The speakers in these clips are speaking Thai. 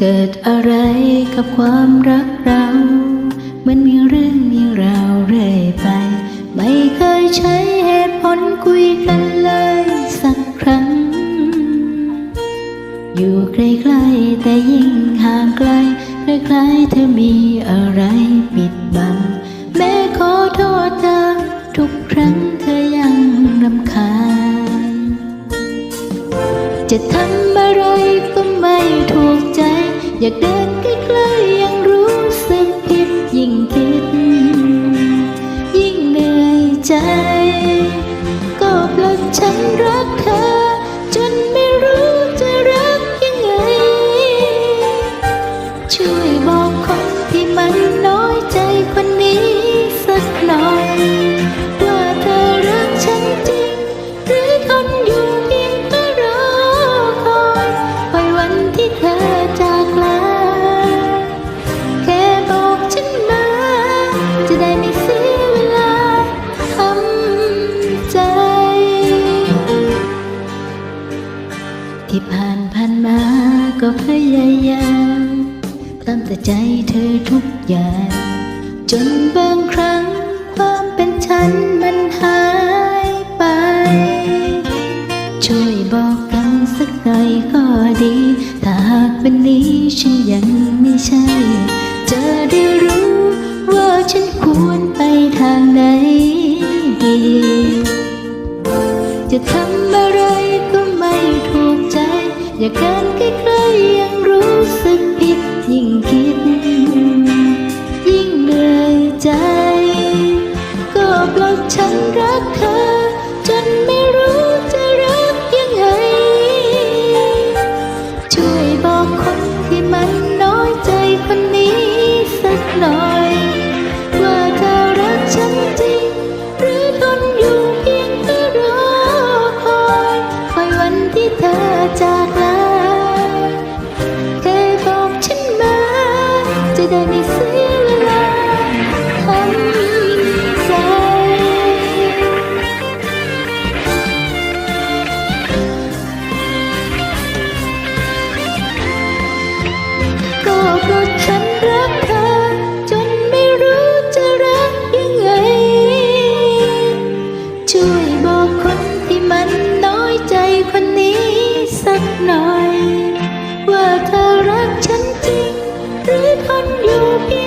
เกิดอะไรกับความรักเรา มันมีเรื่องมีราวเรื่อยไป ไม่เคยใช้เหตุผลคุยกันเลยสักครั้ง อยู่ใกล้ๆแต่ยิ่งห่างไกลคล้ายๆเธอมีอะไร จะทำอะไรก็ไม่ถูกใจ อยากเดินใกล้ๆยังรู้สึกผิดยิ่งคิด ยิ่งเหนื่อยใจ ก็เพราะฉันรักเธอ ที่ผ่านผ่านมาก็พยายามตามแต่ใจเธอทุกอย่าง จนบางครั้งความเป็นฉันมันหายไป ช่วยบอกกันสักหน่อยก็ดี ถ้าหากวันนี้ฉันยังไม่ใช่ จะได้รู้ว่าฉันควรไป อยากเดินใกล้ๆยังรู้สึกผิดยิ่งคิด ยิ่งเหนื่อยใจ ก็เพราะฉันรักเธอ จนไม่รู้จะรักยังไง ช่วยบอกคนที่มันน้อยใจคนนี้สักหน่อย ได้ไม่เสียเวลาทใจก็เพราะฉันรักเธอ จนไม่รู้จะรักยังไง ช่วยบอกคนที่มันน้อยใจคนนี้สักหน่อย ว่าเธอรักฉันจริง 似看流变。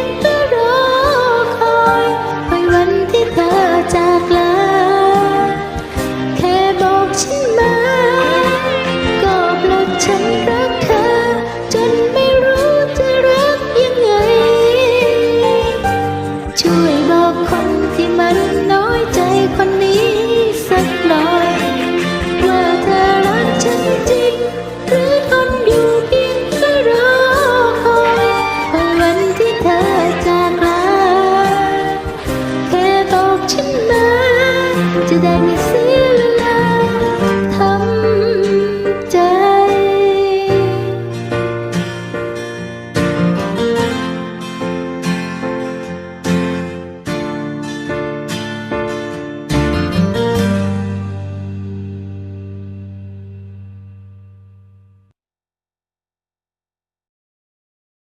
today